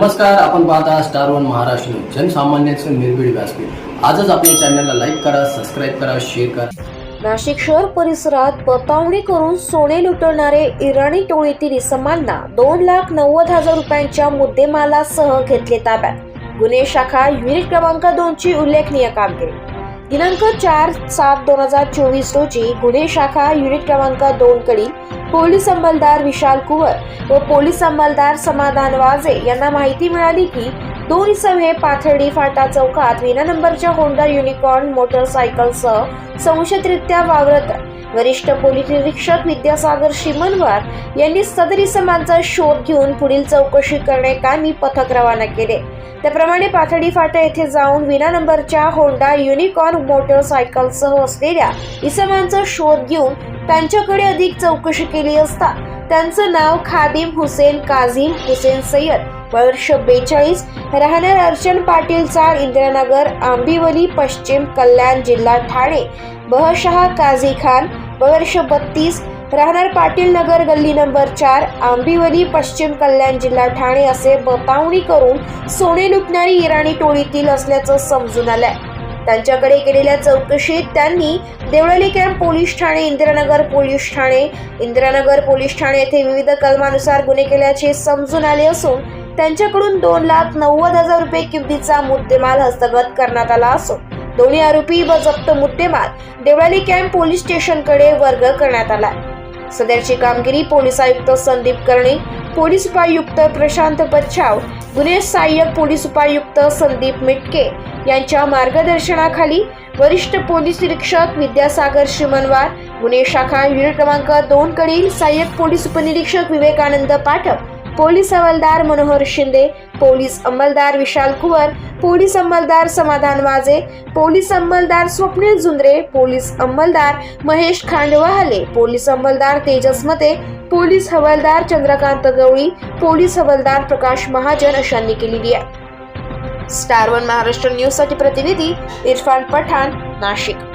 नमस्कार आपण पाहता स्टार वन महाराष्ट्र न्यूज जनसामान्यांचे निर्भीड व्यासपीठ. आजच आपल्या चॅनलला लाईक करा सबस्क्राईब करा शेअर करा. नाशिक शहर परिसरात बतावणी करून सोने लुटवणारे इराणी टोळीतील इसमांना दोन लाख नव्वद हजार रुपयांच्या मुद्देमालासह घेतले ताब्यात. गुन्हे शाखा युनिट क्रमांक दोनची उल्लेखनीय कामगिरी. दिनांक चार सात दोन हजार चोवीस रोजी गुन्हे शाखा युनिट क्रमांक दोन कडील पोलीस अंमलदार विशाल कुवर व पोलीस अंमलदार समाधान वाजे यांना माहिती मिळाली की दोन इसम पाथर्डी फाटा चौकात विना नंबरच्या होंडा युनिकॉर्न मोटरसायकलसह संशयितरित्या वावरत वरिष्ठ पोलीस निरीक्षक विद्यासागर शिमनवार यांनी सदर इसमांचा शोध घेऊन पुढील चौकशी करण्याकामी पथक रवाना केले. त्याप्रमाणे पाथडी फाटा येथे जाऊन विना नंबरच्या होंडा युनिकॉर्न मोटरसायकलसह असलेल्या इसमांचा शोध घेऊन त्यांच्याकडे अधिक चौकशी केली असता त्यांचं नाव खादिम हुसेन काझिम हुसेन सय्यद वर्ष बेचाळीस राहणार अर्चन पाटील चाळ इंदिरानगर आंबिवली पश्चिम कल्याण जिल्हा ठाणे बहशहा काझी खान वर्ष बत्तीस राहणार पाटील नगर गल्ली नंबर चार आंबिवली पश्चिम कल्याण जिल्हा ठाणे असे बतावणी करून सोने लुटणारी इराणी टोळीतील असल्याचं समजून आलंय. त्यांच्याकडे केलेल्या चौकशीत त्यांनी देवळाली कॅम्प पोलीस ठाणे इंदिरानगर पोलीस ठाणे इंदिरानगर पोलीस ठाणे येथे विविध कलमानुसार गुन्हे केल्याचे समजून आले असून त्यांच्याकडून दोन लाख नव्वद हजार रुपये किमतीचा मुद्देमाल हस्तगत करण्यात आला असून दोन्ही आरोपी व जप्त मुद्देमाल देवळाली कॅम्प पोलीस स्टेशनकडे वर्ग करण्यात आला सदरची कामगिरी पोलीस आयुक्त संदीप कर्णे पोलीस उपायुक्त प्रशांत बच्छाव गुन्हे सहाय्यक पोलीस उपायुक्त संदीप मिटके यांच्या मार्गदर्शनाखाली वरिष्ठ पोलीस निरीक्षक विद्यासागर श्रीमनवार गुन्हे शाखा युनिट क्रमांक दोन कडील सहाय्यक पोलीस उपनिरीक्षक विवेकानंद पाठक पोलीस हवालदार मनोहर शिंदे पोलीस अंमलदार विशाल कुवर पोलीस अंमलदार समाधान वाजे पोलीस अंमलदार स्वप्नील जुंद्रे पोलीस अंमलदार महेश खांडवाहले पोलीस अंमलदार तेजस मते पोलीस हवालदार चंद्रकांत गवळी पोलीस हवालदार प्रकाश महाजन अशांनी केलेली आहे. स्टार वन महाराष्ट्र न्यूजसाठी प्रतिनिधी इरफान पठाण नाशिक.